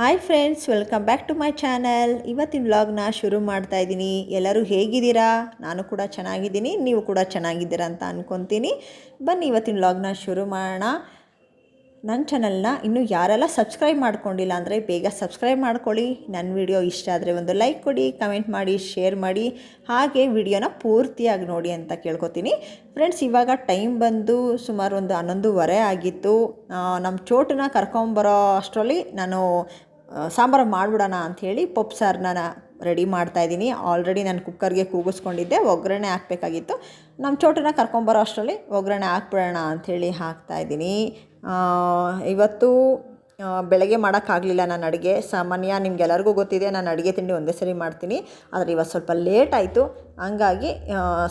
Hi friends welcome back to my channel ಇವತ್ತಿನ ವ್ಲಾಗ್ನ ಶುರು ಮಾಡ್ತಾ ಇದ್ದೀನಿ. ಎಲ್ಲರೂ ಹೇಗಿದ್ದೀರಾ? ನಾನು ಕೂಡ ಚೆನ್ನಾಗಿದ್ದೀನಿ. ನೀವು ಕೂಡ ಚೆನ್ನಾಗಿದ್ದೀರಾ ಅಂತ ಅಂದ್ಕೊತೀನಿ ಬನ್ನಿ ಇವತ್ತಿನ ವ್ಲಾಗ್ನ ಶುರು ಮಾಡೋಣ. ನನ್ನ ಚಾನಲ್ನ ಇನ್ನೂ ಯಾರೆಲ್ಲ ಸಬ್ಸ್ಕ್ರೈಬ್ ಮಾಡ್ಕೊಂಡಿಲ್ಲ ಅಂದರೆ ಬೇಗ ಸಬ್ಸ್ಕ್ರೈಬ್ ಮಾಡ್ಕೊಳ್ಳಿ. ನನ್ನ ವಿಡಿಯೋ ಇಷ್ಟ ಆದರೆ ಒಂದು ಲೈಕ್ ಕೊಡಿ ಕಮೆಂಟ್ ಮಾಡಿ ಶೇರ್ ಮಾಡಿ. ಹಾಗೆ ವಿಡಿಯೋನ ಪೂರ್ತಿಯಾಗಿ ನೋಡಿ ಅಂತ ಕೇಳ್ಕೊತೀನಿ. ಫ್ರೆಂಡ್ಸ್ ಇವಾಗ ಟೈಮ್ ಬಂದು ಸುಮಾರು ಒಂದು ಹನ್ನೊಂದುವರೆ ಆಗಿತ್ತು. ನಮ್ಮ ಚೋಟನ್ನ ಕರ್ಕೊಂಬರೋ ಅಷ್ಟರಲ್ಲಿ ನಾನು ಸಾಂಬಾರು ಮಾಡಿಬಿಡೋಣ ಅಂಥೇಳಿ ಪಪ್ಪು ಸಾರನ್ನ ರೆಡಿ ಮಾಡ್ತಾಯಿದ್ದೀನಿ ಆಲ್ರೆಡಿ ನಾನು ಕುಕ್ಕರ್ಗೆ ಕೂಗಿಸ್ಕೊಂಡಿದ್ದೆ, ಒಗ್ಗರಣೆ ಹಾಕಬೇಕಾಗಿತ್ತು. ನಮ್ಮ ಚೋಟನ ಕರ್ಕೊಂಬರೋ ಅಷ್ಟರಲ್ಲಿ ಒಗ್ಗರಣೆ ಹಾಕ್ಬಿಡೋಣ ಅಂಥೇಳಿ ಹಾಕ್ತಾಯಿದ್ದೀನಿ ಇವತ್ತು ಬೆಳಗ್ಗೆ ಮಾಡೋಕ್ಕಾಗಲಿಲ್ಲ ನಾನು ಅಡುಗೆ. ಸಾಮಾನ್ಯ ನಿಮ್ಗೆಲ್ಲರಿಗೂ ಗೊತ್ತಿದೆ, ನಾನು ಅಡುಗೆ ತಿಂಡಿ ಒಂದೇ ಸರಿ ಮಾಡ್ತೀನಿ. ಆದರೆ ಇವತ್ತು ಸ್ವಲ್ಪ ಲೇಟ್ ಆಯಿತು. ಹಂಗಾಗಿ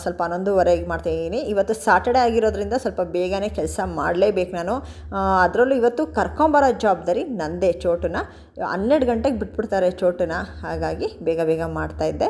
ಸ್ವಲ್ಪ ಹನ್ನೊಂದುವರೆಗೆ ಮಾಡ್ತಾಯಿದ್ದೀನಿ ಇವತ್ತು ಸಾಟರ್ಡೆ ಆಗಿರೋದ್ರಿಂದ ಸ್ವಲ್ಪ ಬೇಗನೆ ಕೆಲಸ ಮಾಡಲೇಬೇಕು ನಾನು. ಅದರಲ್ಲೂ ಇವತ್ತು ಕರ್ಕೊಂಬರೋ ಜವಾಬ್ದಾರಿ ನಂದೇ, ಚೋಟನ. ಹನ್ನೆರಡು ಗಂಟೆಗೆ ಬಿಟ್ಬಿಡ್ತಾರೆ ಚೋಟನ್ನ ಹಾಗಾಗಿ ಬೇಗ ಬೇಗ ಮಾಡ್ತಾಯಿದ್ದೆ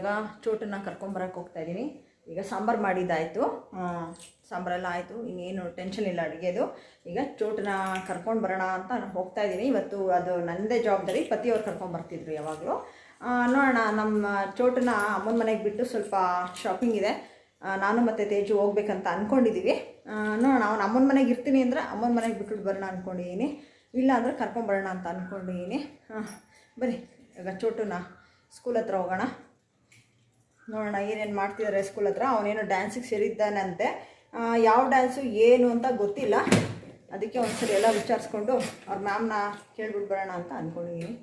ಇವಾಗ ಚೋಟನ್ನ ಕರ್ಕೊಂಬರಕ್ಕೆ ಹೋಗ್ತಾ ಇದ್ದೀನಿ ಈಗ ಸಾಂಬಾರು ಮಾಡಿದ್ದಾಯಿತು. ಸಾಂಬಾರೆಲ್ಲ ಆಯಿತು. ಇನ್ನೇನು ಟೆನ್ಷನ್ ಇಲ್ಲ ಅಡುಗೆದು. ಈಗ ಚೋಟನ್ನ ಕರ್ಕೊಂಡು ಬರೋಣ ಅಂತ ನಾನು ಹೋಗ್ತಾ ಇದ್ದೀನಿ ಇವತ್ತು ಅದು ನನ್ನದೇ ಜವಾಬ್ದಾರಿ. ಪತಿಯವ್ರು ಕರ್ಕೊಂಡು ಬರ್ತಿದ್ರು ಯಾವಾಗಲೂ. ನೋಡೋಣ. ನಮ್ಮ ಚೋಟನ್ನ ಅಮ್ಮನ ಮನೆಗೆ ಬಿಟ್ಟು ಸ್ವಲ್ಪ ಶಾಪಿಂಗ್ ಇದೆ. ನಾನು ಮತ್ತು ತೇಜು ಹೋಗ್ಬೇಕಂತ ಅಂದ್ಕೊಂಡಿದ್ದೀವಿ ನೋಡೋಣ. ಅವ್ನು ಅಮ್ಮನ ಮನೆಗೆ ಇರ್ತೀನಿ ಅಂದರೆ ಅಮ್ಮನ ಮನೆಗೆ ಬಿಟ್ಟು ಬರೋಣ ಅಂದ್ಕೊಂಡಿದ್ದೀನಿ ಇಲ್ಲ ಅಂದರೆ ಕರ್ಕೊಂಬರೋಣ ಅಂತ ಅಂದ್ಕೊಂಡಿದ್ದೀನಿ ಹಾಂ, ಬನ್ನಿ. ಈಗ ಚೋಟುನ ಸ್ಕೂಲ್ ಹತ್ರ ಹೋಗೋಣ. ನೋಡೋಣ, ಏನೇನು ಮಾಡ್ತಿದ್ದಾರೆ ಸ್ಕೂಲ್ ಹತ್ರ. ಅವನೇನೋ ಡ್ಯಾನ್ಸಿಗೆ ಸೇರಿದ್ದಾನಂತೆ. ಯಾವ ಡ್ಯಾನ್ಸು ಏನು ಅಂತ ಗೊತ್ತಿಲ್ಲ. ಅದಕ್ಕೆ ಒಂದ್ಸರಿ ಎಲ್ಲ ವಿಚಾರಿಸ್ಕೊಂಡು, ಅವ್ರ ಮ್ಯಾಮ್ನ ಕೇಳ್ಬಿಟ್ಟು ಬರೋಣ ಅಂತ ಅಂದ್ಕೊಂಡಿದ್ದೀನಿ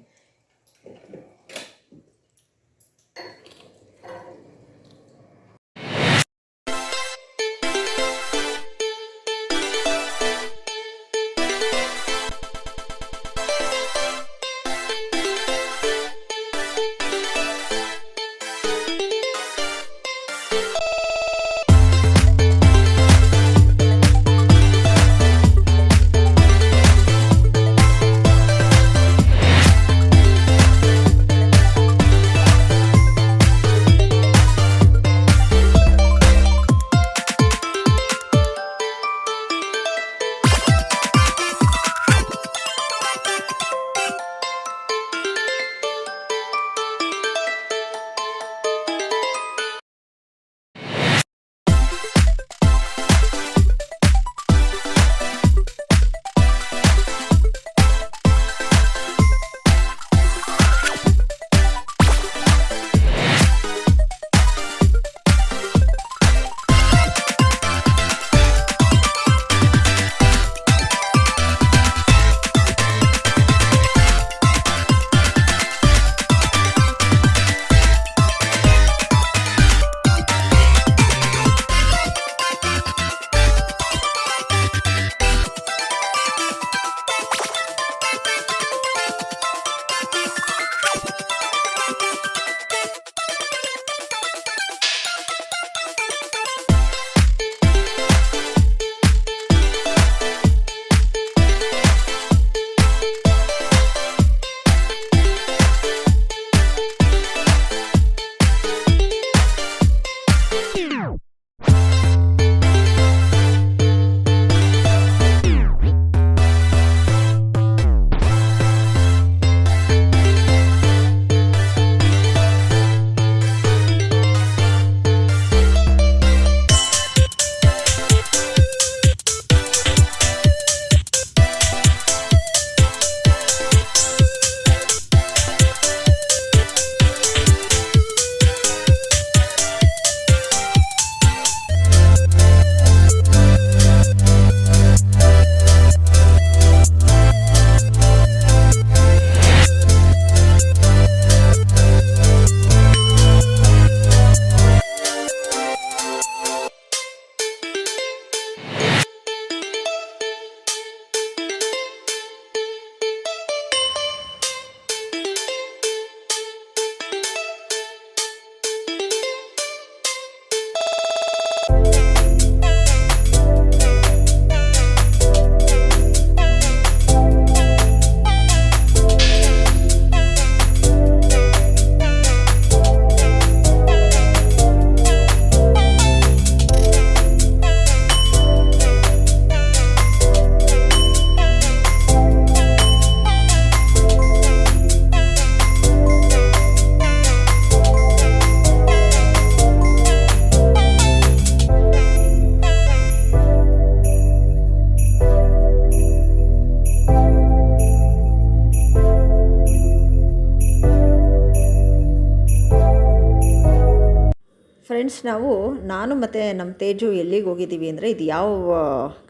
ಫ್ರೆಂಡ್ಸ್ ನಾವು ನಾನು ಮತ್ತು ನಮ್ಮ ತೇಜು ಎಲ್ಲಿಗೆ ಹೋಗಿದ್ದೀವಿ ಅಂದರೆ ಇದು ಯಾವ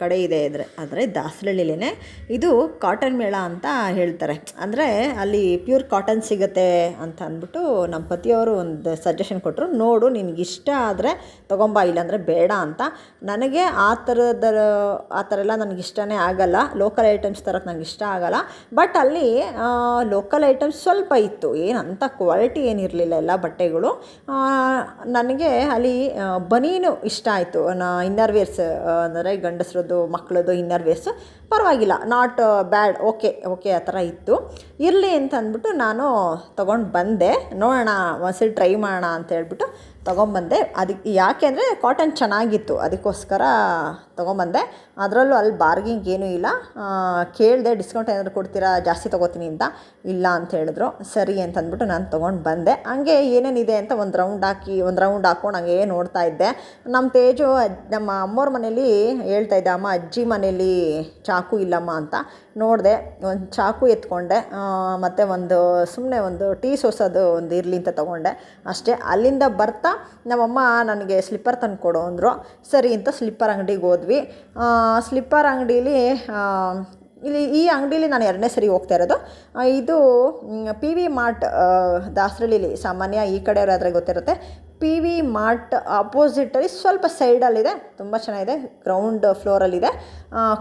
ಕಡೆ ಇದೆ ಅಂದರೆ ಅಂದರೆ ದಾಸರಳ್ಳಿಲೇ ಇದು ಕಾಟನ್ ಮೇಳ ಅಂತ ಹೇಳ್ತಾರೆ. ಅಂದರೆ ಅಲ್ಲಿ ಪ್ಯೂರ್ ಕಾಟನ್ ಸಿಗುತ್ತೆ ಅಂತ ಅಂದ್ಬಿಟ್ಟು ನಮ್ಮ ಪತಿಯವರು ಒಂದು ಸಜೆಷನ್ ಕೊಟ್ಟರು ನೋಡು ನಿನಗೆ ಇಷ್ಟ ಆದರೆ ತೊಗೊಂಬ ಇಲ್ಲಾಂದರೆ ಬೇಡ ಅಂತ. ನನಗೆ ಆ ಥರದ ಆ ಥರ ಎಲ್ಲ ನನಗೆ ಇಷ್ಟನೇ ಆಗಲ್ಲ. ಲೋಕಲ್ ಐಟಮ್ಸ್ ತರಕ್ಕೆ ನನಗೆ ಇಷ್ಟ ಆಗಲ್ಲ. ಬಟ್ ಅಲ್ಲಿ ಲೋಕಲ್ ಐಟಮ್ಸ್ ಸ್ವಲ್ಪ ಇತ್ತು. ಏನಂತ ಕ್ವಾಲಿಟಿ ಏನಿರಲಿಲ್ಲ ಎಲ್ಲ ಬಟ್ಟೆಗಳು. ಆ, ನನಗೆ ಅಲ್ಲಿ ಬನೀನು ಇಷ್ಟ ಆಯಿತು. ನಾ ಇನ್ನರ್ ವೇರ್ಸ್ ಅಂದರೆ ಗಂಡಸ್ರದ್ದು ಮಕ್ಕಳದ್ದು ಇನ್ನರ್ ವೇರ್ಸು ಪರವಾಗಿಲ್ಲ. ನಾಟ್ ಬ್ಯಾಡ್ ಓಕೆ ಓಕೆ ಆ ಥರ ಇತ್ತು. ಇರಲಿ ಅಂತ ಅಂದ್ಬಿಟ್ಟು ನಾನು ತೊಗೊಂಡು ಬಂದೆ. ನೋಡೋಣ ಒಂದ್ಸರಿ ಟ್ರೈ ಮಾಡೋಣ ಅಂತ ಹೇಳ್ಬಿಟ್ಟು ತೊಗೊಂಬಂದೆ. ಅದಕ್ಕೆ ಯಾಕೆ ಅಂದರೆ ಕಾಟನ್ ಚೆನ್ನಾಗಿತ್ತು. ಅದಕ್ಕೋಸ್ಕರ ತೊಗೊಂಬಂದೆ. ಅದರಲ್ಲೂ ಅಲ್ಲಿ ಬಾರ್ಗಿಂಗ್ ಏನೂ ಇಲ್ಲ. ಕೇಳಿದೆ ಡಿಸ್ಕೌಂಟ್ ಏನಾದರೂ ಕೊಡ್ತೀರಾ? ಜಾಸ್ತಿ ತೊಗೋತೀನಿ ಅಂತ. ಇಲ್ಲ ಅಂತ ಹೇಳಿದ್ರು. ಸರಿ ಅಂತ ಅಂದ್ಬಿಟ್ಟು ನಾನು ತೊಗೊಂಡು ಬಂದೆ. ಹಂಗೆ ಏನೇನಿದೆ ಅಂತ ಒಂದು ರೌಂಡ್ ಹಾಕಿ, ಒಂದು ರೌಂಡ್ ಹಾಕ್ಕೊಂಡು ಹಂಗೆ ನೋಡ್ತಾ ಇದ್ದೆ. ನಮ್ಮ ತೇಜು ನಮ್ಮ ಅಮ್ಮೋರ ಮನೇಲಿ ಹೇಳ್ತಾ ಇದ್ದೆ, ಅಮ್ಮ, ಅಜ್ಜಿ ಮನೇಲಿ ಚಾಕು ಇಲ್ಲಮ್ಮ ಅಂತ. ನೋಡಿದೆ, ಒಂದು ಚಾಕು ಎತ್ಕೊಂಡೆ ಮತ್ತು ಒಂದು ಸುಮ್ಮನೆ ಒಂದು ಟೀ ಸೋಸೋದು ಒಂದು ಇರಲಿ ಅಂತ ತೊಗೊಂಡೆ. ಅಷ್ಟೇ, ಅಲ್ಲಿಂದ ಬರ್ತಾ ನಮ್ಮಮ್ಮ ನನಗೆ ಸ್ಲಿಪ್ಪರ್ ತಂದು ಕೊಡು ಅಂದರು. ಸರಿ ಅಂತ ಸ್ಲಿಪ್ಪರ್ ಅಂಗಡಿಗೆ ಹೋದ್ವಿ. ಸ್ಲಿಪ್ಪರ್ ಅಂಗಡೀಲಿ ಇಲ್ಲಿ ಈ ಅಂಗಡೀಲಿ ನಾನು ಎರಡನೇ ಸರಿ ಹೋಗ್ತಾ ಇರೋದು. ಇದು ಪಿ ವಿ ಮಾರ್ಟ್ ದಾಸರಳ್ಳಿಲಿ ಸಾಮಾನ್ಯ ಈ ಕಡೆಯವರಾದರೆ ಗೊತ್ತಿರುತ್ತೆ. ಪಿ ವಿ ಮಾರ್ಟ್ ಅಪೋಸಿಟಲ್ಲಿ ಸ್ವಲ್ಪ ಸೈಡಲ್ಲಿದೆ ತುಂಬ ಚೆನ್ನಾಗಿದೆ. ಗ್ರೌಂಡ್ ಫ್ಲೋರಲ್ಲಿದೆ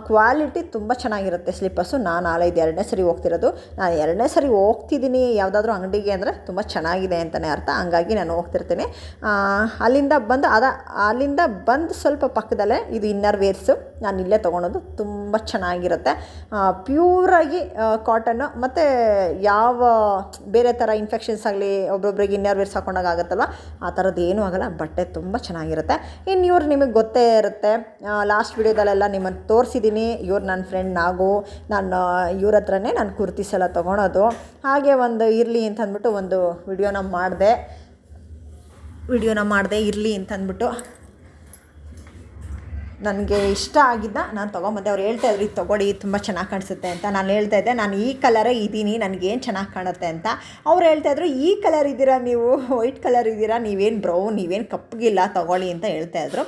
ಕ್ವಾಲಿಟಿ ತುಂಬ ಚೆನ್ನಾಗಿರುತ್ತೆ ಸ್ಲಿಪ್ಪರ್ಸು ನಾನು ಆಲ ಇದು ಎರಡನೇ ಸರಿ ಹೋಗ್ತಿರೋದು. ನಾನು ಎರಡನೇ ಸರಿ ಹೋಗ್ತಿದ್ದೀನಿ ಯಾವುದಾದ್ರೂ ಅಂಗಡಿಗೆ ಅಂದರೆ ತುಂಬ ಚೆನ್ನಾಗಿದೆ ಅಂತಲೇ ಅರ್ಥ. ಹಂಗಾಗಿ ನಾನು ಹೋಗ್ತಿರ್ತೀನಿ. ಅಲ್ಲಿಂದ ಬಂದು ಅದ, ಅಲ್ಲಿಂದ ಬಂದು ಸ್ವಲ್ಪ ಪಕ್ಕದಲ್ಲೇ ಇದು ಇನ್ನರ್ ವೇರ್ಸು ನಾನು ಇಲ್ಲೇ ತೊಗೊಳೋದು ತುಂಬ ಚೆನ್ನಾಗಿರುತ್ತೆ. ಪ್ಯೂರಾಗಿ ಕಾಟನ್ನು ಮತ್ತು ಯಾವ ಬೇರೆ ಥರ ಇನ್ಫೆಕ್ಷನ್ಸ್ ಆಗಲಿ ಒಬ್ಬೊಬ್ರಿಗೆ ಇನ್ನರ್ ವೇರ್ಸ್ ಹಾಕೊಂಡಾಗ ಆಗುತ್ತಲ್ವ, ಆ ಥರದ್ದು ಏನೂ ಆಗಲ್ಲ. ಬಟ್ಟೆ ತುಂಬ ಚೆನ್ನಾಗಿರುತ್ತೆ. ಇನ್ನು ಇವ್ರು ನಿಮಗೆ ಗೊತ್ತೇ ಇರುತ್ತೆ. ಲಾಸ್ಟ್ ವಿಡಿಯೋದಲ್ಲೆಲ್ಲ ನಿಮ್ಮನ್ನು ತೋರಿಸಿದ್ದೀನಿ ಇವ್ರು ನನ್ನ ಫ್ರೆಂಡ್ ನಾಗು, ನಾನು ಇವ್ರ ಹತ್ರನೇ ನಾನು ಕುರ್ತೀಸ್ ಎಲ್ಲ ತೊಗೊಳೋದು. ಹಾಗೆ ಒಂದು ಇರಲಿ ಅಂತ ಅಂದ್ಬಿಟ್ಟು ಒಂದು ವಿಡಿಯೋನ ಮಾಡಿದೆ. ವಿಡಿಯೋನ ಮಾಡಿದೆ ಇರಲಿ ಅಂತ ಅಂದ್ಬಿಟ್ಟು ನನಗೆ ಇಷ್ಟ ಆಗಿದ್ದ ನಾನು ತೊಗೊಂಬಂದೆ. ಅವ್ರು ಹೇಳ್ತಾ ಇದ್ರು, ಇದು ತೊಗೊಡಿ ತುಂಬ ಚೆನ್ನಾಗಿ ಕಾಣಿಸುತ್ತೆ ಅಂತ. ನಾನು ಹೇಳ್ತಾ ಇದ್ದೆ, ನಾನು ಈ ಕಲರೇ ಇದ್ದೀನಿ ನನಗೇನು ಚೆನ್ನಾಗಿ ಕಾಣುತ್ತೆ ಅಂತ. ಅವ್ರು ಹೇಳ್ತಾ ಇದ್ರು, ಈ ಕಲರ್ ಇದ್ದೀರಾ ನೀವು? ವೈಟ್ ಕಲರ್ ಇದ್ದೀರಾ ನೀವೇನು ಬ್ರೌನ್, ನೀವೇನು ಕಪ್ಪಗಿಲ್ಲ ತೊಗೊಳ್ಳಿ ಅಂತ ಹೇಳ್ತಾ ಇದ್ರು.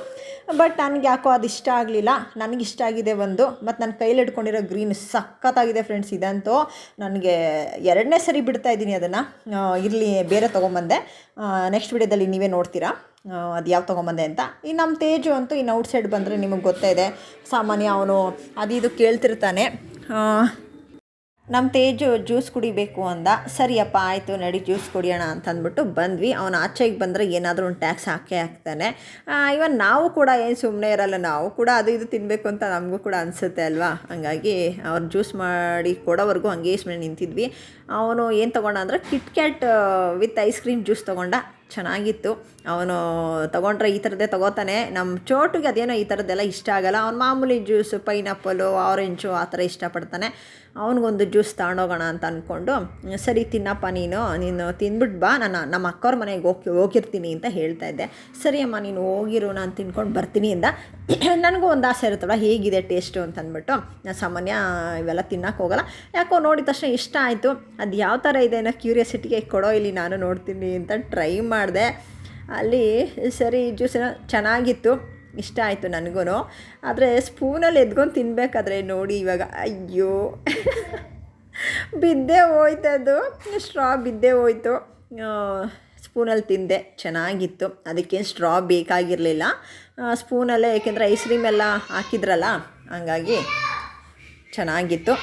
ಬಟ್ ನನಗೆ ಯಾಕೋ ಅದು ಇಷ್ಟ ಆಗಲಿಲ್ಲ. ನನಗೆ ಇಷ್ಟ ಆಗಿದೆ ಒಂದು ಮತ್ತು ನನ್ನ ಕೈಲಿ ಹಿಡ್ಕೊಂಡಿರೋ ಗ್ರೀನ್ ಸಖತ್ತಾಗಿದೆ ಫ್ರೆಂಡ್ಸ್ ಇದಂತೂ. ನನಗೆ ಎರಡನೇ ಸರಿ ಬಿಡ್ತಾ ಇದ್ದೀನಿ ಅದನ್ನು. ಇರಲಿ, ಬೇರೆ ತೊಗೊಂಬಂದೆ. ನೆಕ್ಸ್ಟ್ ವಿಡಿಯೋದಲ್ಲಿ ನೀವೇ ನೋಡ್ತೀರಾ. ಅದು ಯಾವ ತೊಗೊಂಬಂದೆ ಅಂತ. ಇನ್ನು ನಮ್ಮ ತೇಜು ಅಂತೂ ಇನ್ನು ಔಟ್ ಸೈಡ್ ಬಂದರೆ ನಿಮಗೆ ಗೊತ್ತೇ ಇದೆ. ಸಾಮಾನ್ಯ ಅವನು ಅದು ಇದು ಕೇಳ್ತಿರ್ತಾನೆ. ನಮ್ಮ ತೇಜು ಜ್ಯೂಸ್ ಕುಡಿಬೇಕು ಅಂದ. ಸರಿಯಪ್ಪ, ಆಯಿತು, ನಡಿ, ಜ್ಯೂಸ್ ಕುಡಿಯೋಣ ಅಂತ ಅಂದ್ಬಿಟ್ಟು ಬಂದ್ವಿ. ಅವನು ಆಚೆಗೆ ಬಂದರೆ ಏನಾದರೂ ಒಂದು ಟ್ಯಾಕ್ಸ್ ಹಾಕೇ ಹಾಕ್ತಾನೆ. ಇವನ್ ನಾವು ಕೂಡ ಏನು ಸುಮ್ಮನೆ ಇರಲ್ಲ, ನಾವು ಕೂಡ ಅದು ಇದು ತಿನ್ನಬೇಕು ಅಂತ ನಮಗೂ ಕೂಡ ಅನಿಸುತ್ತೆ ಅಲ್ವಾ? ಹಂಗಾಗಿ ಅವ್ರು ಜ್ಯೂಸ್ ಮಾಡಿ ಕೊಡೋವರೆಗೂ ಹಂಗೆ ಸುಮ್ಮನೆ ನಿಂತಿದ್ವಿ. ಅವನು ಏನು ತೊಗೊಂಡ ಅಂದರೆ KitKat with ice cream juice ತೊಗೊಂಡ. ಚೆನ್ನಾಗಿತ್ತು. ಅವನು ತೊಗೊಂಡ್ರೆ ಈ ಥರದ್ದೇ ತೊಗೋತಾನೆ. ನಮ್ಮ ಚೋಟಿಗೆ ಅದೇನೋ ಈ ಥರದ್ದೆಲ್ಲ ಇಷ್ಟ ಆಗಲ್ಲ. ಅವ್ನು ಮಾಮೂಲಿ ಜ್ಯೂಸು, ಪೈನಾಪಲು ಆರೆಂಜು ಆ ಥರ ಇಷ್ಟಪಡ್ತಾನೆ. ಅವನಿಗೊಂದು ಜ್ಯೂಸ್ ತಗೊಂಡೋಗೋಣ ಅಂತ ಅಂದ್ಕೊಂಡು ಸರಿ ತಿನ್ನಪ್ಪ ನೀನು ನೀನು ತಿಂದ್ಬಿಟ್ಟು ಬಾ. ನಾನು ನಮ್ಮ ಅಕ್ಕವ್ರ ಮನೆಗೆ ಹೋಗಿ ಹೋಗಿರ್ತೀನಿ ಅಂತ ಹೇಳ್ತಾ ಇದ್ದೆ. ಸರಿ ಅಮ್ಮ, ನೀನು ಹೋಗಿರು, ನಾನು ತಿನ್ಕೊಂಡು ಬರ್ತೀನಿ ಅಂದ. ನನಗೂ ಒಂದು ಆಸೆ ಇರುತ್ತಲ್ಲ ಹೇಗಿದೆ ಟೇಸ್ಟು ಅಂತ ಅಂದ್ಬಿಟ್ಟು. ನಾನು ಸಾಮಾನ್ಯ ಇವೆಲ್ಲ ತಿನ್ನಕ್ಕೆ ಹೋಗಲ್ಲ. ಯಾಕೋ ನೋಡಿದ ತಕ್ಷಣ ಇಷ್ಟ ಆಯಿತು. ಅದು ಯಾವ ಥರ ಇದೆ ಅನ್ನೋ ಕ್ಯೂರಿಯಾಸಿಟಿಗೆ ಕೊಡೋ, ಇಲ್ಲಿ ನಾನು ನೋಡ್ತೀನಿ ಅಂತ ಟ್ರೈ ಮಾಡಿದೆ. ಅಲ್ಲಿ ಸರಿ ಜ್ಯೂಸಿನ ಚೆನ್ನಾಗಿತ್ತು. ಇಷ್ಟ ಆಯಿತು ನನಗೂ ಆದರೆ ಸ್ಪೂನಲ್ಲಿ ಎದ್ಕೊಂಡು ತಿನ್ನಬೇಕಾದ್ರೆ ನೋಡಿ ಇವಾಗ. ಅಯ್ಯೋ. ಬಿದ್ದೇ ಹೋಯ್ತದು ಸ್ಟ್ರಾ ಬಿದ್ದೇ ಹೋಯ್ತು. ಸ್ಪೂನಲ್ಲಿ ತಿಂದೆ. ಚೆನ್ನಾಗಿತ್ತು. ಅದಕ್ಕೇನು ಸ್ಟ್ರಾ ಬೇಕಾಗಿರಲಿಲ್ಲ. ಸ್ಪೂನಲ್ಲೇ ಏಕೆಂದರೆ ಐಸ್ ಕ್ರೀಮ್ ಎಲ್ಲ ಹಾಕಿದ್ರಲ್ಲ, ಹಂಗಾಗಿ ಚೆನ್ನಾಗಿತ್ತು.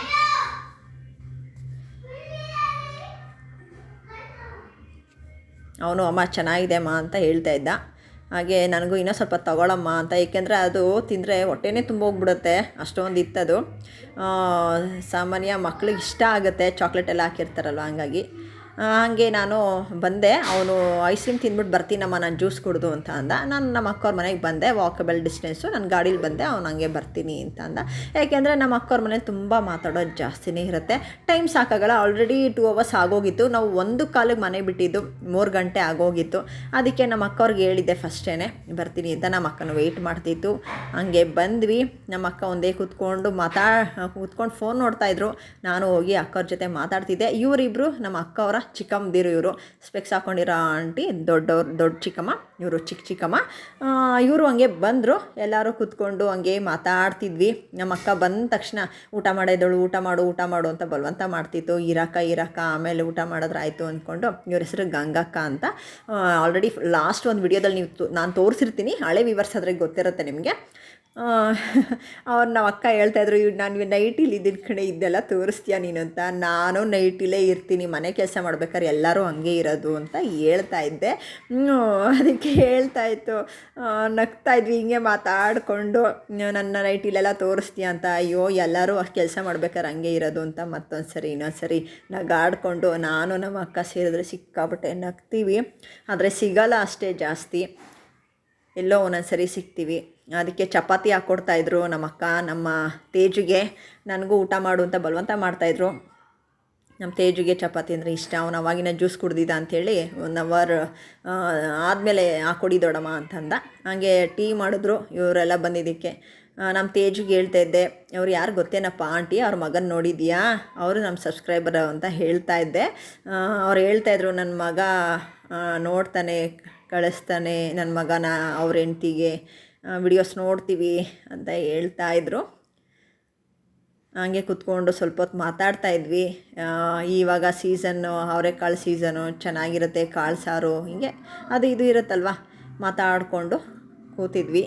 ಅವನು, ಅಮ್ಮ ಚೆನ್ನಾಗಿದೆ ಅಮ್ಮ ಅಂತ ಹೇಳ್ತಾ ಇದ್ದ. ಹಾಗೆ, ನನಗೂ ಇನ್ನೂ ಸ್ವಲ್ಪ ತಗೊಳಮ್ಮ ಅಂತ. ಏಕೆಂದರೆ, ಅದು ತಿಂದರೆ ಹೊಟ್ಟೆನೇ ತುಂಬೋಗ್ಬಿಡುತ್ತೆ, ಅಷ್ಟೊಂದು ಇತ್ತದು. ಸಾಮಾನ್ಯ ಮಕ್ಳಿಗೆ ಇಷ್ಟ ಆಗುತ್ತೆ ಚಾಕ್ಲೇಟ್ ಎಲ್ಲ ಹಾಕಿರ್ತಾರಲ್ವ, ಹಂಗಾಗಿ. ಹಾಗೆ ನಾನು ಬಂದೆ. ಅವನು ಐಸ್ ಕ್ರೀಮ್ ತಿಂದ್ಬಿಟ್ಟು ಬರ್ತೀನಮ್ಮ, ನಾನು ಜ್ಯೂಸ್ ಕುಡ್ದು ಅಂತ ಅಂದ. ನಾನು ನಮ್ಮ ಅಕ್ಕವ್ರ ಮನೆಗೆ ಬಂದೆ ವಾಕಬಲ್ ಡಿಸ್ಟೆನ್ಸು ನಾನು ಗಾಡೀಲಿ ಬಂದೆ, ಅವ್ನು ಹಂಗೆ ಬರ್ತೀನಿ ಅಂತ ಅಂದ. ಯಾಕೆಂದರೆ ನಮ್ಮ ಅಕ್ಕವ್ರ ಮನೇಲಿ ತುಂಬ ಮಾತಾಡೋದು ಜಾಸ್ತಿನೇ ಇರುತ್ತೆ. ಟೈಮ್ ಸಾಕಾಗಲ್ಲ ಆಲ್ರೆಡಿ ಟೂ ಅವರ್ಸ್ ಆಗೋಗಿತ್ತು. ನಾವು ಒಂದು ಕಾಲಿಗೆ ಮನೆ ಬಿಟ್ಟಿದ್ದು, ಮೂರು ಗಂಟೆ ಆಗೋಗಿತ್ತು. ಅದಕ್ಕೆ ನಮ್ಮ ಅಕ್ಕವ್ರಿಗೆ ಹೇಳಿದ್ದೆ ಫಸ್ಟೇ ಬರ್ತೀನಿ ಅಂತ. ನಮ್ಮ ಅಕ್ಕನ ವೆಯ್ಟ್ ಮಾಡ್ತಿತ್ತು. ಹಂಗೆ ಬಂದ್ವಿ. ನಮ್ಮ ಅಕ್ಕ ಒಂದೇ ಕೂತ್ಕೊಂಡು ಮಾತಾ, ಕೂತ್ಕೊಂಡು ಫೋನ್ ನೋಡ್ತಾಯಿದ್ರು ನಾನು ಹೋಗಿ ಅಕ್ಕವ್ರ ಜೊತೆ ಮಾತಾಡ್ತಿದ್ದೆ. ಇವರಿಬ್ಬರು ನಮ್ಮ ಅಕ್ಕವರ ಚಿಕ್ಕಮ್ಮದಿರು ಇವರು. ಸ್ಪೆಕ್ಸ್ ಹಾಕೊಂಡಿರೋ ಆಂಟಿ, ದೊಡ್ಡವ್ರು, ದೊಡ್ಡ ಚಿಕ್ಕಮ್ಮ, ಇವರು ಚಿಕ್ಕ ಚಿಕ್ಕಮ್ಮ. ಇವರು ಹಂಗೆ ಬಂದರು, ಎಲ್ಲರೂ ಕೂತ್ಕೊಂಡು ಹಂಗೆ ಮಾತಾಡ್ತಿದ್ವಿ. ನಮ್ಮ ಅಕ್ಕ ಬಂದ ತಕ್ಷಣ ಊಟ ಮಾಡಿದಳು, ಊಟ ಮಾಡು ಊಟ ಮಾಡು ಅಂತ ಬಲವಂತ ಮಾಡ್ತಿತ್ತು. ಇರಕ್ಕ ಇರಕ್ಕ, ಆಮೇಲೆ ಊಟ ಮಾಡಿದ್ರೆ ಆಯಿತು ಅಂದ್ಕೊಂಡು ಇವ್ರ ಹೆಸರು ಗಂಗಕ್ಕ ಅಂತ. ಆಲ್ರೆಡಿ ಲಾಸ್ಟ್ ಒಂದು ವಿಡಿಯೋದಲ್ಲಿ ನೀವು ನಾನು ತೋರಿಸಿರ್ತೀನಿ. ಹಳೆ ವಿವರ್ಸ್ ಆದ್ರೆ ಗೊತ್ತಿರುತ್ತೆ ನಿಮಗೆ. ಅವ್ರು ನಮ್ಮ ಅಕ್ಕ ಹೇಳ್ತಾಯಿದ್ರು ಇವ್ ನಾನು ನೈಟಿಲಿ ಇದ್ದಿದ್ದ ಕಡೆ ಇದ್ದೆಲ್ಲ ತೋರಿಸ್ತೀಯ ನೀನು ಅಂತ. ನಾನು ನೈಟಿಲೇ ಇರ್ತೀನಿ, ಮನೆ ಕೆಲಸ ಮಾಡ್ಬೇಕಾದ್ರೆ ಎಲ್ಲರೂ ಹಂಗೆ ಇರೋದು ಅಂತ ಹೇಳ್ತಾ ಇದ್ದೆ. ಅದಕ್ಕೆ ಹೇಳ್ತಾ ಇತ್ತು. ನಗ್ತಾ ಇದ್ವಿ, ಹಿಂಗೆ ಮಾತಾಡಿಕೊಂಡು ನನ್ನ ನೈಟಿಲೆಲ್ಲ ತೋರಿಸ್ತೀಯ ಅಂತ? ಅಯ್ಯೋ, ಎಲ್ಲರೂ ಕೆಲಸ ಮಾಡ್ಬೇಕಾದ್ರೆ ಹಂಗೆ ಇರೋದು ಅಂತ ಮತ್ತೊಂದು ಸರಿ ಇನ್ನೊಂದು ಸರಿ ನಗಾಡಿಕೊಂಡು, ನಾನು ನಮ್ಮ ಅಕ್ಕ ಸೇರಿದ್ರೆ ಸಿಕ್ಕಾಪಟ್ಟೆ ನಗ್ತೀವಿ. ಆದರೆ ಸಿಗಲ್ಲ ಅಷ್ಟೇ ಜಾಸ್ತಿ. ಎಲ್ಲೋ ಒಂದೊಂದು ಸರಿ ಸಿಗ್ತೀವಿ. ಅದಕ್ಕೆ ಚಪಾತಿ ಹಾಕ್ಕೊಡ್ತಾಯಿದ್ರು ನಮ್ಮ ಅಕ್ಕ, ನಮ್ಮ ತೇಜುಗೆ. ನನಗೂ ಊಟ ಮಾಡು ಅಂತ ಬಲವಂತ ಮಾಡ್ತಾಯಿದ್ರು ನಮ್ಮ ತೇಜುಗೆ ಚಪಾತಿ ಅಂದರೆ ಇಷ್ಟ, ಅವನು ಅವಾಗಿನ ಜ್ಯೂಸ್ ಕುಡ್ದಿದ್ದ ಅಂಥೇಳಿ ಒನ್ ಅವರ್ ಆದಮೇಲೆ ಹಾಕ್ಕೊಡಿ ದೊಡಮ್ಮ ಅಂತಂದ. ಹಾಗೆ ಟೀ ಮಾಡಿದ್ರು, ಇವರೆಲ್ಲ ಬಂದಿದ್ದಕ್ಕೆ. ನಮ್ಮ ತೇಜಿಗೆ ಹೇಳ್ತಾ ಇದ್ದೆ, ಅವ್ರು ಯಾರು ಗೊತ್ತೇನಪ್ಪ ಆಂಟಿ, ಅವ್ರ ಮಗನ ನೋಡಿದ್ಯಾ? ಅವರು ನಮ್ಮ ಸಬ್ಸ್ಕ್ರೈಬರ್ ಅಂತ ಹೇಳ್ತಾ ಇದ್ದೆ. ಅವ್ರು ಹೇಳ್ತಾಯಿದ್ರು ನನ್ನ ಮಗ ನೋಡ್ತಾನೆ, ಕಳಿಸ್ತಾನೆ ನನ್ನ ಮಗನ ಅವ್ರ ಹೆಂಡ್ತಿಗೆ. ವಿಡಿಯೋಸ್ ನೋಡ್ತೀವಿ ಅಂತ ಹೇಳ್ತಾ ಇದ್ರು. ಹಂಗೆ ಕುತ್ಕೊಂಡು ಸ್ವಲ್ಪ ಹೊತ್ತು ಮಾತಾಡ್ತಾ ಇದ್ವಿ. ಇವಾಗ ಸೀಸನ್ನು ಅವರೆಕಾಳು ಸೀಸನು ಚೆನ್ನಾಗಿರುತ್ತೆ, ಕಾಳು ಸಾರು, ಹೀಗೆ ಅದು ಇದು ಇರುತ್ತಲ್ವ? ಮಾತಾಡಿಕೊಂಡು ಕೂತಿದ್ವಿ.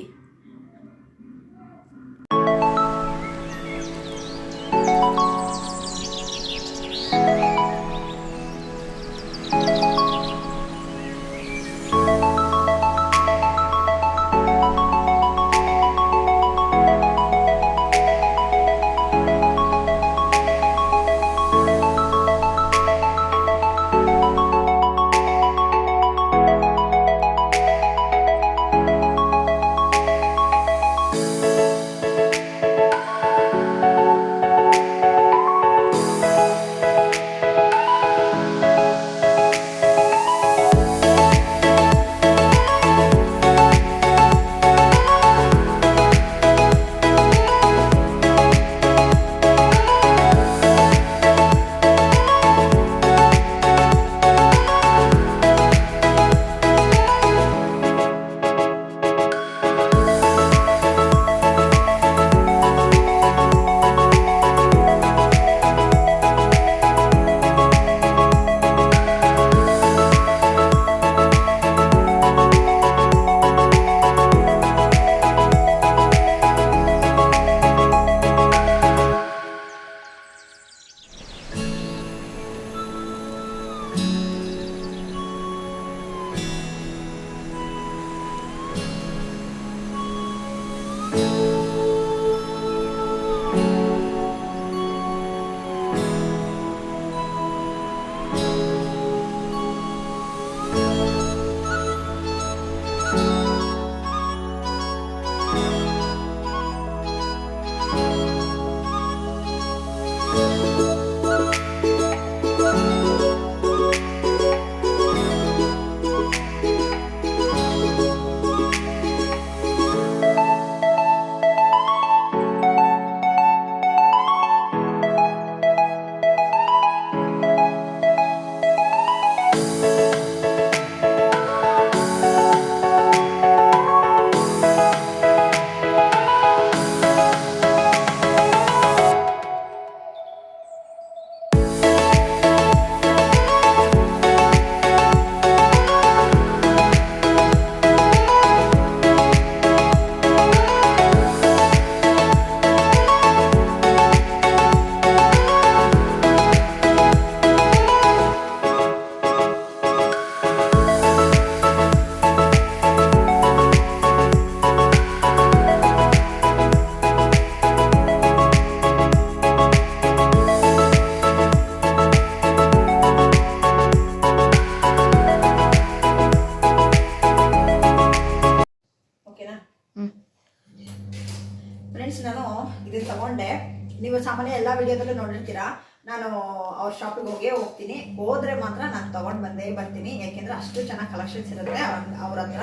ಹೋದ್ರೆ ಮಾತ್ರ ನಾನು ತಗೊಂಡು ಬಂದೇ ಬರ್ತೀನಿ. ಯಾಕೆಂದ್ರೆ ಅಷ್ಟು ಚೆನ್ನಾಗಿ ಕಲೆಕ್ಷನ್ಸ್ ಇರುತ್ತೆ ಅವ್ರ ಹತ್ರ.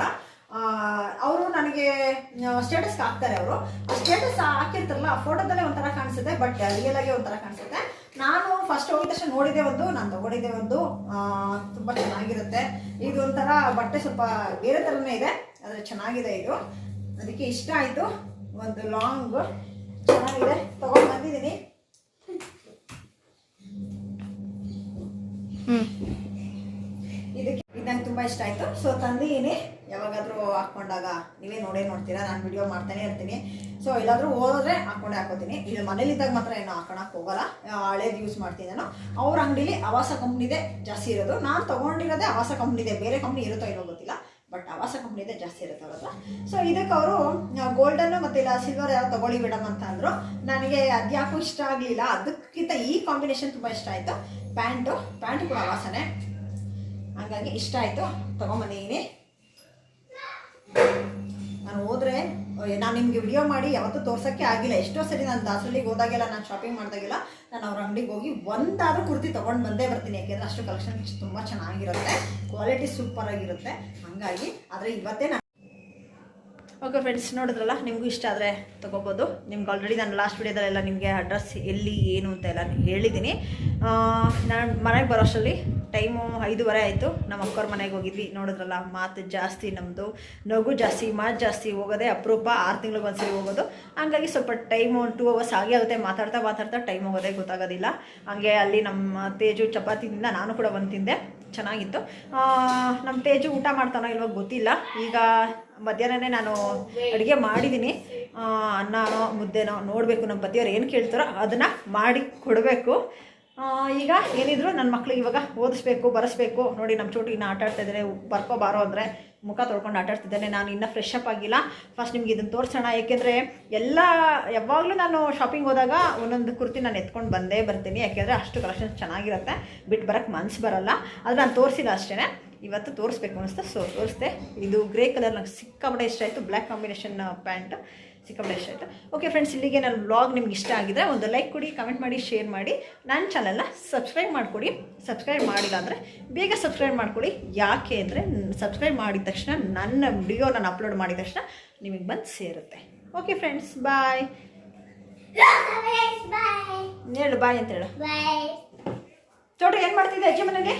ಅವರು ನನಗೆ ಸ್ಟೇಟಸ್ಗೆ ಹಾಕ್ತಾರೆ ಅವರು. ಸ್ಟೇಟಸ್ ಹಾಕಿರ್ತಾರಲ್ಲ, ಆ ಫೋಟೋದಲ್ಲೇ ಒಂಥರ ಕಾಣಿಸುತ್ತೆ ಬಟ್ ರಿಯಲ್ ಆಗಿ ಒಂಥರ ಕಾಣಿಸುತ್ತೆ. ನಾನು ಫಸ್ಟ್ ಹೋಗಿದ ತಕ್ಷಣ ನೋಡಿದೆ ಒಂದು, ನಾನು ತಗೊಂಡಿದ್ದೆ ಒಂದು. ತುಂಬಾ ಚೆನ್ನಾಗಿರುತ್ತೆ. ಇದು ಒಂಥರ ಬಟ್ಟೆ ಸ್ವಲ್ಪ ಬೇರೆ ಥರನೇ ಇದೆ. ಆದರೆ ಚೆನ್ನಾಗಿದೆ ಇದು. ಅದಕ್ಕೆ ಇಷ್ಟ ಆಯಿತು. ಒಂದು ಲಾಂಗ್ ಚೆನ್ನಾಗಿದೆ. ತೊಗೊಂಡು ಬಂದಿದ್ದೀನಿ. ಇದಕ್ಕೆ ಇದು ನಂಗೆ ತುಂಬ ಇಷ್ಟ ಆಯಿತು. ಸೊ ತಂದಿದ್ದೀನಿ ಯಾವಾಗಾದರೂ ಹಾಕ್ಕೊಂಡಾಗ ನೀವೇ ನೋಡೇ ನೋಡ್ತೀರಾ? ನಾನು ವಿಡಿಯೋ ಮಾಡ್ತಾನೆ ಇರ್ತೀನಿ. ಸೊ ಎಲ್ಲಾದರೂ ಹೋದ್ರೆ ಹಾಕೊಂಡೆ ಹಾಕೋತೀನಿ. ಇದು ಮನೇಲಿದ್ದಾಗ ಮಾತ್ರ ಏನು ಹಾಕೋಣಕ್ಕೆ ಹೋಗಲ್ಲ. ಹಳೇದು ಯೂಸ್ ಮಾಡ್ತೀನಿ ನಾನು. ಅವ್ರ ಅಂಗಡಿಲಿ ಆವಾಸ ಕಂಪ್ನಿದೆ ಜಾಸ್ತಿ ಇರೋದು. ನಾನು ತೊಗೊಂಡಿರೋದೇ ಆವಾಸ ಕಂಪ್ನಿದೆ ಬೇರೆ ಕಂಪ್ನಿ ಇರುತ್ತೋ ಇರೋ ಗೊತ್ತಿಲ್ಲ. ಬಟ್ ಆವಾಸ ಕಂಪ್ನಿದೆ ಜಾಸ್ತಿ ಇರುತ್ತೆ ಅವ್ರ ಹತ್ರ. ಸೊ ಇದಕ್ಕೆ ಅವರು ಗೋಲ್ಡನ್ನು ಮತ್ತು ಇಲ್ಲ ಸಿಲ್ವರ್ ಯಾರು ತಗೊಳ್ಳಿ ಮೇಡಮ್ ಅಂತ ಅಂದರು. ನನಗೆ ಅದ್ಯಾಕೂ ಇಷ್ಟ ಆಗಲಿಲ್ಲ. ಅದಕ್ಕಿಂತ ಈ ಕಾಂಬಿನೇಷನ್ ತುಂಬ ಇಷ್ಟ ಆಯಿತು. ಪ್ಯಾಂಟು ಪ್ಯಾಂಟು ಕೂಡ ವಾಸನೆ. ಹಾಗಾಗಿ ಇಷ್ಟ ಆಯಿತು ತೊಗೊಂಬಂದಿದ್ದೀನಿ ನಾನು ಹೋದರೆ ನಾನು ನಿಮಗೆ ವಿಡಿಯೋ ಮಾಡಿ ಯಾವತ್ತೂ ತೋರ್ಸೋಕ್ಕೆ ಆಗಿಲ್ಲ. ಎಷ್ಟೋ ಸರಿ ನಾನು ದಾಸರಳ್ಳಿಗೆ ಹೋದಾಗೆಲ್ಲ, ನಾನು ಶಾಪಿಂಗ್ ಮಾಡಿದಾಗೆಲ್ಲ, ನಾನು ಅವ್ರ ಅಂಗಡಿಗೆ ಹೋಗಿ ಒಂದಾದ್ರೂ ಕುರ್ತಿ ತೊಗೊಂಡು ಬಂದೇ ಬರ್ತೀನಿ. ಯಾಕೆಂದರೆ ಅಷ್ಟು ಕಲೆಕ್ಷನ್ ತುಂಬ ಚೆನ್ನಾಗಿರುತ್ತೆ. ಕ್ವಾಲಿಟಿ ಸೂಪರ್ ಆಗಿರುತ್ತೆ. ಹಾಗಾಗಿ, ಆದರೆ ಇವತ್ತೇ ಓಕೆ ಫ್ರೆಂಡ್ಸ್ ನೋಡಿದ್ರಲ್ಲ? ನಿಮಗೂ ಇಷ್ಟ ಆದರೆ ತೊಗೋಬೋದು. ನಿಮ್ಗೆ ಆಲ್ರೆಡಿ ನಾನು ಲಾಸ್ಟ್ ವೀಡಿಯೋದಲ್ಲೆಲ್ಲ ನಿಮಗೆ ಅಡ್ರೆಸ್ ಎಲ್ಲಿ, ಏನು ಅಂತ ಎಲ್ಲ ಹೇಳಿದ್ದೀನಿ. ನಾನು ಮನೆಗೆ ಬರೋಷ್ಟರಲ್ಲಿ ಟೈಮು ಐದೂವರೆ ಆಯಿತು. ನಮ್ಮ ಅಕ್ಕವ್ರ ಮನೆಗೆ ಹೋಗಿದ್ವಿ. ನೋಡಿದ್ರಲ್ಲ, ಮಾತು ಜಾಸ್ತಿ ನಮ್ಮದು ನಗು ಜಾಸ್ತಿ, ಮಾತು ಜಾಸ್ತಿ ಹೋಗೋದೇ ಅಪರೂಪ. ಆರು ತಿಂಗಳಿಗೆ ಒಂದ್ಸರಿ ಹೋಗೋದು. ಹಂಗಾಗಿ ಸ್ವಲ್ಪ ಟೈಮು ಟೂ ಅವರ್ಸ್ ಆಗೇ ಆಗುತ್ತೆ. ಮಾತಾಡ್ತಾ ಮಾತಾಡ್ತಾ ಟೈಮ್ ಹೋಗೋದೇ ಗೊತ್ತಾಗೋದಿಲ್ಲ. ಹಂಗೆ ಅಲ್ಲಿ ನಮ್ಮ ತೇಜು ಚಪಾತಿಯಿಂದ ನಾನು ಕೂಡ ಒಂದು ತಿಂದೆ. ಚೆನ್ನಾಗಿತ್ತು. ನಮ್ಮ ತೇಜು ಊಟ ಮಾಡ್ತಾನೋ ಇಲ್ವೋ ಗೊತ್ತಿಲ್ಲ. ಈಗ ಮಧ್ಯಾಹ್ನನೇ ನಾನು ಅಡುಗೆ ಮಾಡಿದ್ದೀನಿ ಅನ್ನನೋ, ಮುದ್ದೆನೋ ನೋಡಬೇಕು ನಮ್ಮ ಪತಿಯವ್ರು ಏನು ಕೇಳ್ತಾರೋ ಅದನ್ನು ಮಾಡಿ ಕೊಡಬೇಕು. ಈಗ ಏನಿದ್ರು ನನ್ನ ಮಕ್ಳಿಗೆ ಇವಾಗ ಓದಿಸ್ಬೇಕು, ಬರೆಸ್ಬೇಕು. ನೋಡಿ ನಮ್ಮ ಚೋಟಿ ಇನ್ನು ಆಟ ಬರ್ಕೋ, ಬಾರೋ ಅಂದರೆ ಮುಖ ತೊಳ್ಕೊಂಡು ಆಟ ಆಡ್ತಿದ್ದಾನೆ. ನಾನು ಇನ್ನೂ ಫ್ರೆಶ್ ಅಪ್ ಆಗಿಲ್ಲ. ಫಸ್ಟ್ ನಿಮ್ಗೆ ಇದನ್ನು ತೋರಿಸೋಣ. ಏಕೆಂದರೆ ಎಲ್ಲ, ಯಾವಾಗಲೂ ನಾನು ಶಾಪಿಂಗ್ ಹೋದಾಗ ಒಂದೊಂದು ಕುರ್ತಿ ನಾನು ಎತ್ಕೊಂಡು ಬಂದೇ ಬರ್ತೀನಿ. ಯಾಕೆಂದರೆ ಅಷ್ಟು ಕಲೆಕ್ಷನ್ಸ್ ಚೆನ್ನಾಗಿರುತ್ತೆ. ಬಿಟ್ಟು ಬರೋಕ್ಕೆ ಮನ್ಸು ಬರಲ್ಲ. ಆದರೆ ನಾನು ತೋರಿಸಿಲ್ಲ ಅಷ್ಟೇ ಇವತ್ತು ತೋರಿಸ್ಬೇಕು ಅನಿಸ್ತು. ಸೊ ತೋರಿಸ್ದೆ. ಇದು ಗ್ರೇ ಕಲರ್ ನಂಗೆ ಸಿಕ್ಕಾಪಟ್ಟೆ ಇಷ್ಟ ಆಯಿತು. ಬ್ಲ್ಯಾಕ್ ಕಾಂಬಿನೇಷನ್ ಪ್ಯಾಂಟ್ ಸಿಕ್ಕಾಪಟ್ಟೆ ಆಯಿತು? ಓಕೆ ಫ್ರೆಂಡ್ಸ್ ಇಲ್ಲಿಗೆ ನನ್ನ ಬ್ಲಾಗ್ ನಿಮ್ಗೆ ಇಷ್ಟ ಆಗಿದ್ರೆ ಒಂದು ಲೈಕ್ ಕೊಡಿ ಕಮೆಂಟ್ ಮಾಡಿ ಶೇರ್ ಮಾಡಿ. ನನ್ನ ಚಾನಲ್ನ ಸಬ್ಸ್ಕ್ರೈಬ್ ಮಾಡಿಕೊಡಿ. ಸಬ್ಸ್ಕ್ರೈಬ್ ಮಾಡಿಲ್ಲ ಅಂದರೆ ಬೇಗ ಸಬ್ಸ್ಕ್ರೈಬ್ ಮಾಡಿಕೊಡಿ. ಯಾಕೆ ಅಂದರೆ ಸಬ್ಸ್ಕ್ರೈಬ್ ಮಾಡಿದ ತಕ್ಷಣ ನನ್ನ ವಿಡಿಯೋ ನಾನು ಅಪ್ಲೋಡ್ ಮಾಡಿದ ತಕ್ಷಣ ನಿಮಗೆ ಬಂದು ಸೇರುತ್ತೆ. Okay friends bye. ಹೇಳು ಬಾಯ್ ಅಂತ ಹೇಳು. ತೋಟ ಚೋಟ ಏನು ಮಾಡ್ತಿದ್ದೆ ಅಜ್ಜಿ ಮನೇಲಿ